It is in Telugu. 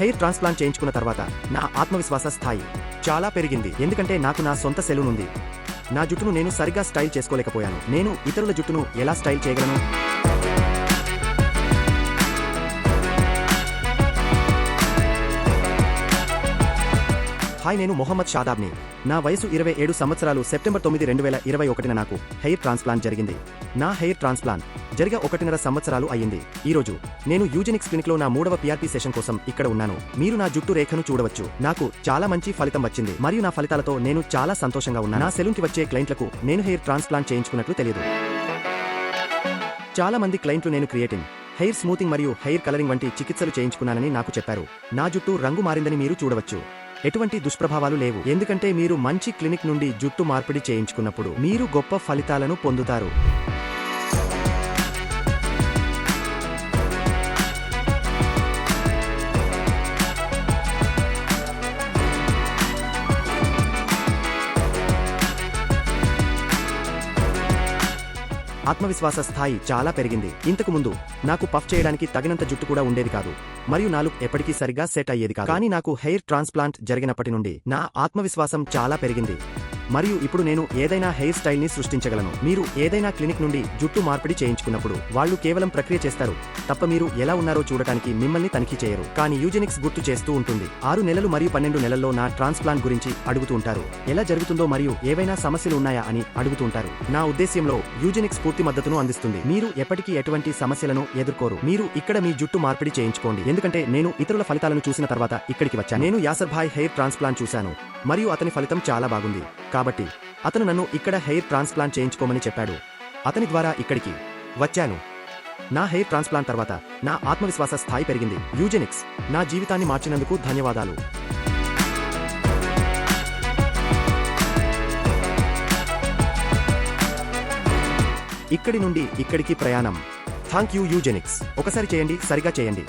హెయిర్ ట్రాన్స్ప్లాంట్ చేయించుకున్న తర్వాత నా ఆత్మవిశ్వాస స్థాయి చాలా పెరిగింది. ఎందుకంటే నాకు నా సొంత సెలూన్ ఉంది. నా జుట్టును నేను సరిగ్గా స్టైల్ చేసుకోలేకపోయాను. నేను ఇతరుల జుట్టును ఎలా స్టైల్ చేయగలను? హాయ్ నేను మొహమ్మద్ షాదాబ్ని. నా వయసు ఇరవై ఏడు సంవత్సరాలు సెప్టెంబర్ తొమ్మిది రెండు వేల ఇరవై ఒకటిన నాకు హెయిర్ ట్రాన్స్ప్లాంట్ జరిగింది. నా హెయిర్ ట్రాన్స్ప్లాంట్ జరిగే ఒకటిన్నర సంవత్సరాలు అయ్యింది. ఈరోజు నేను యూజెనిక్స్ క్లినిక్లో నా మూడవ పీఆర్పీ సెషన్ కోసం ఇక్కడ ఉన్నాను. మీరు నా జుట్టు రేఖను చూడవచ్చు. నాకు చాలా మంచి ఫలితం వచ్చింది. మరియు నా ఫలితాలతో నేను చాలా సంతోషంగా ఉన్నాను. నా సెలూన్కి వచ్చే క్లయింట్లకు నేను హెయిర్ ట్రాన్స్ప్లాంట్ చేయించుకున్నట్లు తెలియదు చాలా మంది క్లయింట్లు నేను క్రియేటింగ్ హెయిర్ స్మూతింగ్ మరియు హెయిర్ కలరింగ్ వంటి చికిత్సలు చేయించుకున్నానని నాకు చెప్పారు. నా జుట్టు రంగు మారిందని మీరు చూడవచ్చు. ఎటువంటి దుష్ప్రభావాలు లేవు. ఎందుకంటే మీరు మంచి క్లినిక్ నుండి జుట్టు మార్పిడి చేయించుకున్నప్పుడు మీరు గొప్ప ఫలితాలను పొందుతారు. ఆత్మవిశ్వాస స్థాయి చాలా పెరిగింది. ఇంతకు ముందు నాకు పఫ్ చేయడానికి తగినంత జుట్టు కూడా ఉండేది కాదు. మరియు నాలుగు ఎప్పటికీ సరిగా సెట్ అయ్యేది కాదు. కానీ నాకు హెయిర్ ట్రాన్స్ప్లాంట్ జరిగినప్పటి నుండి నా ఆత్మవిశ్వాసం చాలా పెరిగింది. మరియు ఇప్పుడు నేను ఏదైనా హెయిర్ స్టైల్ని సృష్టించగలను. మీరు ఏదైనా క్లినిక్ నుండి జుట్టు మార్పిడి చేయించుకున్నప్పుడు వాళ్ళు కేవలం ప్రక్రియ చేస్తారు. తప్ప మీరు ఎలా ఉన్నారో చూడటానికి మిమ్మల్ని తనిఖీ చేయరు. కానీ యూజెనిక్స్ గుర్తు చేస్తూ ఉంటుంది. ఆరు నెలలు మరియు పన్నెండు నెలల్లో నా ట్రాన్స్ప్లాంట్ గురించి అడుగుతూ ఉంటారు. ఎలా జరుగుతుందో మరియు ఏవైనా సమస్యలు ఉన్నాయా అని అడుగుతూ ఉంటారు. నా ఉద్దేశ్యంలో యూజెనిక్స్ పూర్తి మద్దతును అందిస్తుంది. మీరు ఎప్పటికీ ఎటువంటి సమస్యలను ఎదుర్కోరు. మీరు ఇక్కడ మీ జుట్టు మార్పిడి చేయించుకోండి. ఎందుకంటే నేను ఇతరుల ఫలితాలను చూసిన తర్వాత ఇక్కడికి వచ్చాను. నేను యాసర్ భాయ్ హెయిర్ ట్రాన్స్ప్లాంట్ చూశాను. మరియు అతని ఫలితం చాలా బాగుంది. కాబట్టి అతను నన్ను ఇక్కడ హెయిర్ ట్రాన్స్ప్లాంట్ చేయించుకోమని చెప్పాడు. అతని ద్వారా ఇక్కడికి వచ్చాను. నా హెయిర్ ట్రాన్స్ప్లాంట్ తర్వాత నా ఆత్మవిశ్వాస స్థాయి పెరిగింది. యూజెనిక్స్ నా జీవితాన్ని మార్చినందుకు ధన్యవాదాలు. ఇక్కడి నుండి ఇక్కడికి ప్రయాణం. థ్యాంక్ యూ యూజెనిక్స్. ఒకసారి చేయండి సరిగా చేయండి.